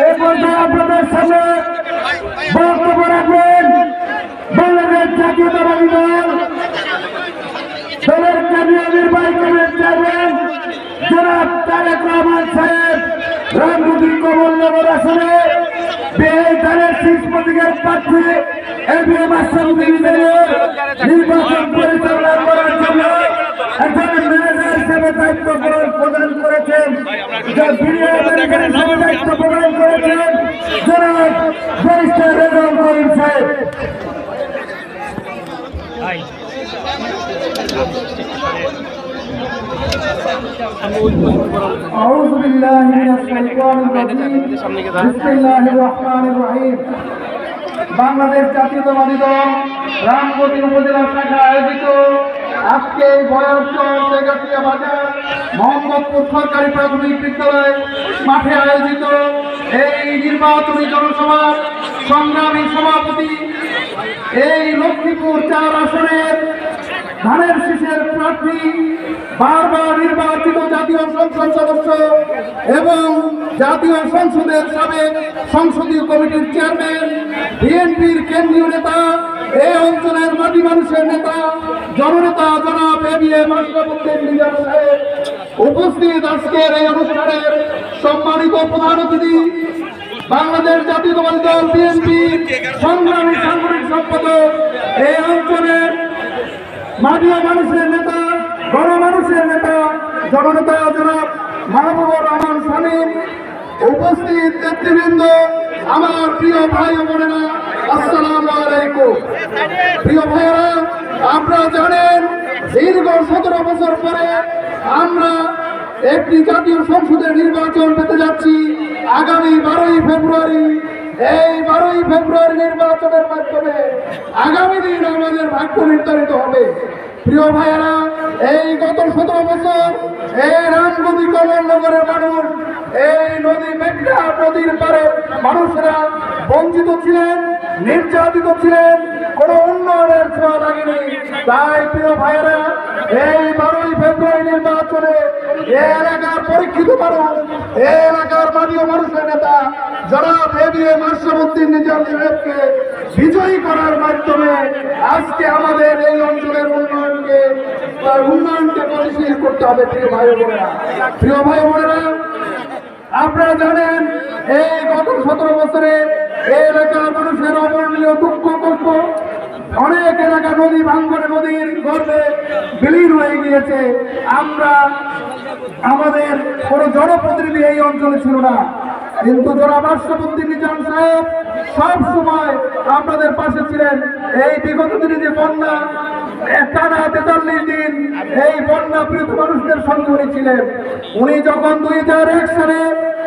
এ পর্যায়ে আপনাদের সামনে বক্তব্য রাখবেন বাংলাদেশ জাতীয়তাবাদী দল। দলের কেন্দ্রীয় নির্বাহী কমিটির চেয়ারম্যান জনাব তারেক রহমান নির্বাচন পরিচালনা করার জন্য একজন ম্যানেজার হিসেবে দায়িত্ব গ্রহণ প্রদান করেছেন যা ভিডিও ম্যানেজার হিসেবে দায়িত্ব প্রদান করেছেন জনাব ব্যারিস্টার রেজাউল করিম সাহেব أعوذ بالله من الشيطان الرجيم بسم الله الرحمن الرحيم বাংলাদেশ জাতীয়তাবাদী দল রামগতি উপজেলা শাখা আয়োজিত আজকে এই বয়সচর তেগাটিয়া বাজার মোহাম্মদপুর সরকারি প্রাথমিক বিদ্যালয় মাঠে আয়োজিত এই নির্বাচনী জনসভার সংগ্রামী সভাপতি এই লক্ষ্মীপুর চার আসনের ধানের শীষের প্রার্থী, বারবার নির্বাচিত জাতীয় সংসদ সদস্য এবং জাতীয় সংসদের সাবেক সংসদীয় কমিটির চেয়ারম্যান, বিএনপির কেন্দ্রীয় নেতা এই অঞ্চলের মাটি মানুষের নেতা, জননেতা জনাব এ বি এম আশরাফুদ্দিন সাহেব। উপস্থিত আজকের এই অনুষ্ঠানের সম্মানিত প্রধান অতিথি, বাংলাদেশ জাতীয়তাবাদী দল বিএনপি, সংগ্রামী সাংগঠনিক সম্পাদক, এই অঞ্চলের মাটিয়া মানুষের নেতা, গণমানুষের নেতা, জননেতা জনাব মাহবুবুর রহমান সালিম উপস্থিত নেতৃবৃন্দ, আমার প্রিয় ভাই বোনেরা, আসসালাম আলাইকুম। প্রিয় ভাইয়েরা, আপনারা জানেন, দীর্ঘ সতেরো বছর পরে আমরা একটি জাতীয় সংসদের নির্বাচন পেতে যাচ্ছি আগামী বারোই ফেব্রুয়ারি। এই বারোই ফেব্রুয়ারি নির্বাচনের মাধ্যমে আগামী দিন আমাদের ভাগ্য নির্ধারিত হবে। প্রিয় ভাইয়েরা, এই গত সতেরো বছর এই রামগতি কমলনগরের মানুষ, এই নদী মেঘনা নদীর পারে মানুষরা বঞ্চিত ছিলেন, নির্যাতিত ছিলেন, কোন উন্নয়নের ছোঁয়া লাগেনি। তাই প্রিয় ভাইয়েরা এই বারোই ফেব্রুয়ারি নির্বাচনে এলাকার পরীক্ষিত মানুষ এলাকার মাটিও মানুষের নেতা যারা এবিএ মাসরুদ্দিন নিজাম সাহেবকে বিজয়ী করার মাধ্যমে আজকে আমাদের এই অঞ্চলের উন্নয়নকে উন্নয়নকে গতিশীল করতে হবে, প্রিয় ভাই বোনেরা। প্রিয় ভাই বোনেরা, আপনারা জানেন এই গত সতেরো বছরে এলাকার নদী ভাঙ্গনে নদীর গর্বে বিলীন হয়ে গিয়েছে। আমরা আমাদের কোনো জনপ্রতিনিধি এই অঞ্চলে ছিল না। কিন্তু জনাব আশরাফুদ্দিন নিজাম সাহেব সব সময় আপনাদের পাশে ছিলেন। এই বিগত দিনে যে বন্যা টানা তেতাল্লিশ দিন এই বন্যা পীড়িত মানুষদের সঙ্গে উনি ছিলেন। উনি যখন দুই হাজার এক সালে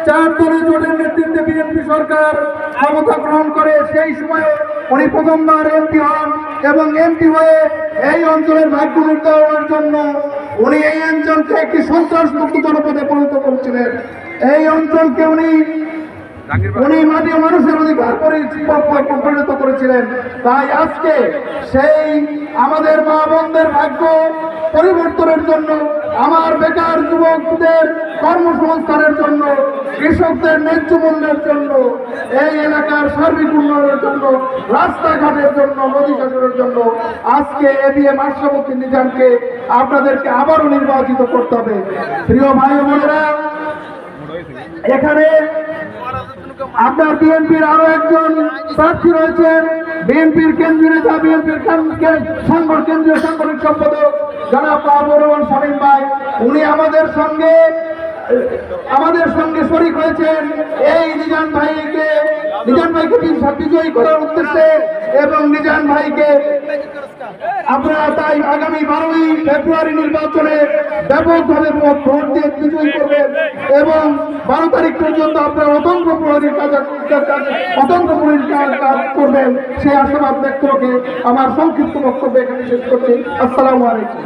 চার দলীয় জোটের নেতৃত্বে বিএনপি সরকার ক্ষমতা গ্রহণ করে, সেই সময়ে উনি প্রথমবার এমপি হন। এবং এমপি হয়ে এই অঞ্চলের ভাগ্য নির্ধারণের জন্য উনি এই অঞ্চলকে একটি সন্ত্রাস মুক্ত জনপদে পরিণত করেছিলেন। এই অঞ্চলকে উনি উনি মাটি মানুষের অধিকার পরি- পরিণত করেছিলেন। তাই আজকে সেই আমাদের মা বোনদের ভাগ্য পরিবর্তনের জন্য আমার বেকার যুবকদের কর্মসংস্থানের জন্য, কৃষকদের ন্যায্য মূল্যের জন্য, এই এলাকার সার্বিক উন্নয়নের জন্য, রাস্তাঘাটের জন্য, নদী শাসনের জন্য আজকে এবিএম আশরাফুদ্দিন নিজামকে আপনাদেরকে আবারও নির্বাচিত করতে হবে। প্রিয় ভাই বোনেরা, এখানে আপনার বিএনপির আরও একজন প্রার্থী রয়েছেন। বিএনপির কেন্দ্রীয় নেতা, বিএনপির কেন্দ্রীয় সাংগঠনিক সম্পাদক মাহবুর রহমান শামীম ভাই। উনি আমাদের সঙ্গে আমাদের সঙ্গে শরিক হয়েছেন এই নিজান ভাইকে। নিজান ভাইকে বিজয়ী করার উদ্দেশ্যে এবং নিজান ভাইকে আপনারা তাই আগামী বারোই ফেব্রুয়ারি নির্বাচনে ব্যাপকভাবে ভোট দিয়ে বিজয়ী করবেন এবং বারো তারিখ পর্যন্ত আপনারা অতন্ত্র প্রহরীর কাজ, অতন্ত্র প্রহরীর কাজ করবেন। সেই আশাবাদ ব্যক্ত রেখে আমার সংক্ষিপ্ত বক্তব্য এখানে শেষ করছি। আসসালামু আলাইকুম।